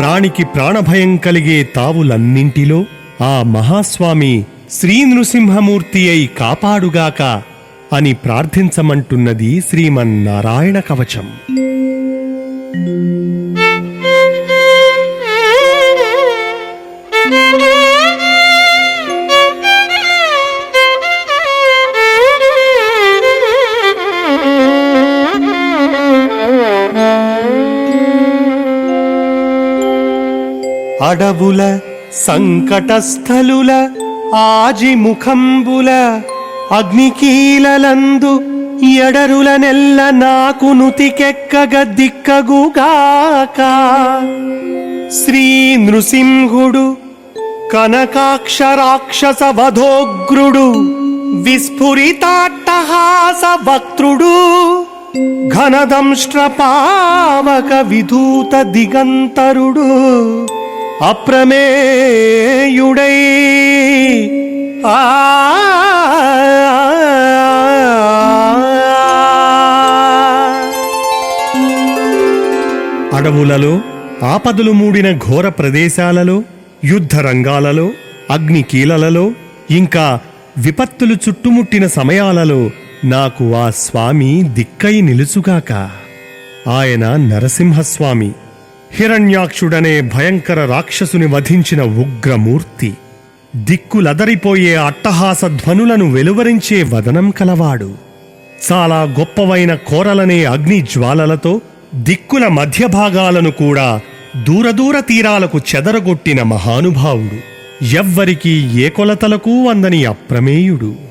ప్రాణికి ప్రాణభయం కలిగే తావులన్నింటిలో ఆ మహాస్వామి శ్రీ నృసింహమూర్తి అయి కాపాడుగాక అని ప్రార్థించమంటున్నది శ్రీమన్నారాయణ కవచం. అడవుల సంకటస్థలుల ఆజిముఖంబుల అగ్నికీలలందు ఎడరుల నెల్ల నాకు నుతికెక్కగ దిక్కగుగాక శ్రీ నృసింహుడు కనకాక్ష రాక్షస వధోగ్రుడు విస్ఫురితాట్టహాస వక్త్రుడు ఘనదంష్ట్ర పావక విధూత దిగంతరుడు. అప్రమేయుడై. ఆ అడవులలో ఆపదలు మూడిన ఘోర ప్రదేశాలలో యుద్ధ రంగాలలో అగ్నికీలలలో ఇంకా విపత్తులు చుట్టుముట్టిన సమయాలలో నాకు ఆ స్వామి దిక్కై నిలుచుగాక. ఆయన నరసింహస్వామి. హిరణ్యాక్షుడనే భయంకర రాక్షసుని వధించిన ఉగ్రమూర్తి దిక్కులదరిపోయే అట్టహాస ధ్వనులను వెలువరించే వదనం కలవాడు. చాలా గొప్పవైన కోరలనే అగ్ని జ్వాలలతో దిక్కుల మధ్య భాగాలను కూడా దూరదూర తీరాలకు చెదరగొట్టిన మహానుభావుడు. ఎవ్వరికీ ఏ కొలతలకు అందని అప్రమేయుడు.